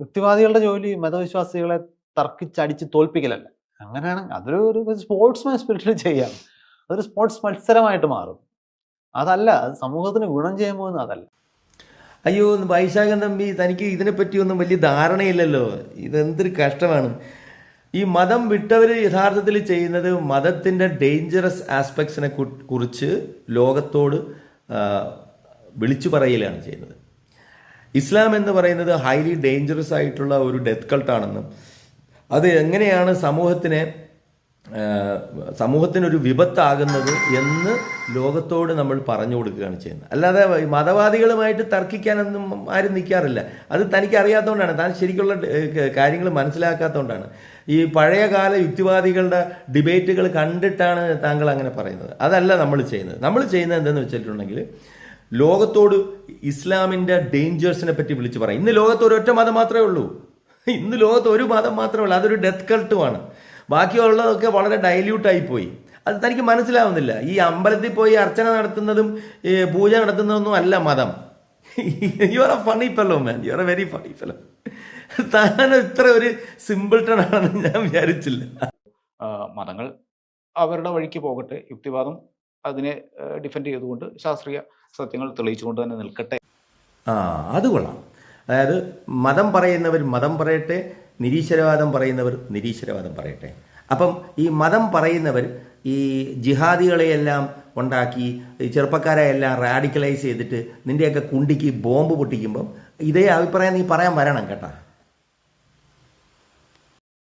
യുക്തിവാദികളുടെ ജോലി മതവിശ്വാസികളെ തർക്കിച്ചടിച്ച് തോൽപ്പിക്കലല്ല. അങ്ങനെയാണ് അതൊരു ഒരു സ്പോർട്സ്മാൻ സ്പിരിറ്റിൽ ചെയ്യാം. അതൊരു സ്പോർട്സ് മത്സരമായിട്ട് മാറും. അതല്ല അത് സമൂഹത്തിന് ഗുണം ചെയ്യാൻ പോകുന്നത് അതല്ല. അയ്യോ വൈശാഖൻ തമ്പി തനിക്ക് ഇതിനെപ്പറ്റി ഒന്നും വലിയ ധാരണയില്ലല്ലോ. ഇതെന്തൊരു കഷ്ടമാണ്. ഈ മതം വിട്ടവർ യഥാർത്ഥത്തിൽ ചെയ്യുന്നത് മതത്തിന്റെ ഡേഞ്ചറസ് ആസ്പെക്ട്സിനെ കുറിച്ച് ലോകത്തോട് വിളിച്ചു പറയലാണ് ചെയ്യുന്നത്. ഇസ്ലാം എന്ന് പറയുന്നത് ഹൈലി ഡേഞ്ചറസ് ആയിട്ടുള്ള ഒരു ഡെത്ത് കൾട്ടാണെന്നും അത് എങ്ങനെയാണ് സമൂഹത്തിനെ സമൂഹത്തിനൊരു വിപത്താകുന്നത് എന്ന് ലോകത്തോട് നമ്മൾ പറഞ്ഞു കൊടുക്കുകയാണ് ചെയ്യുന്നത്. അല്ലാതെ മതവാദികളുമായിട്ട് തർക്കിക്കാനൊന്നും ആരും നിൽക്കാറില്ല. അത് തനിക്ക് അറിയാത്തതുകൊണ്ടാണ് താൻ ശരിക്കുള്ള കാര്യങ്ങൾ മനസ്സിലാക്കാത്തതുകൊണ്ടാണ് ഈ പഴയകാല യുക്തിവാദികളുടെ ഡിബേറ്റുകൾ കണ്ടിട്ടാണ് താങ്കൾ അങ്ങനെ പറയുന്നത്. അതല്ല നമ്മൾ ചെയ്യുന്നത്. നമ്മൾ ചെയ്യുന്നത് എന്തെന്ന് വെച്ചിട്ടുണ്ടെങ്കിൽ ലോകത്തോട് ഇസ്ലാമിന്റെ ഡേഞ്ചേഴ്സിനെ പറ്റി വിളിച്ചു പറയും. ഇന്ന് ലോകത്ത് ഒരൊറ്റ മതം മാത്രമേ ഉള്ളൂ. ഇന്ന് ലോകത്ത് ഒരു മതം മാത്രമേ ഉള്ളൂ. അതൊരു ഡെത്ത് കൾട്ടുമാണ് ബാക്കിയുള്ളതൊക്കെ വളരെ ഡൈല്യൂട്ടായി പോയി. അത് തനിക്ക് മനസ്സിലാവുന്നില്ല. ഈ അമ്പലത്തിൽ പോയി അർച്ചന നടത്തുന്നതും പൂജ നടത്തുന്നതൊന്നും അല്ല മതം. You are a funny fellow man you are a very funny fellow താൻ ഇത്ര ഒരു സിമ്പിൾട്ടൺ ആണെന്ന് ഞാൻ വിചാരിച്ചില്ല. മതങ്ങൾ അവരുടെ വഴിക്ക് പോകട്ടെ. യുക്തിവാദം അതിനെ ഡിഫെൻഡ് ചെയ്തുകൊണ്ട് ശാസ്ത്രീയ സത്യങ്ങൾ തെളിയിച്ചുകൊണ്ട് തന്നെ നിൽക്കട്ടെ. ആ അത് കൊള്ളാം. അതായത് മതം പറയുന്നവർ മതം പറയട്ടെ നിരീശ്വരവാദം പറയുന്നവർ നിരീശ്വരവാദം പറയട്ടെ. അപ്പം ഈ മതം പറയുന്നവർ ഈ ജിഹാദികളെയെല്ലാം ഉണ്ടാക്കി ഈ ചെറുപ്പക്കാരെ എല്ലാം റാഡിക്കലൈസ് ചെയ്തിട്ട് നിന്റെയൊക്കെ കുണ്ടിക്ക് ബോംബ് പൊട്ടിക്കുമ്പം ഇതേ അഭിപ്രായം നീ പറയാൻ വരണം കേട്ടാ.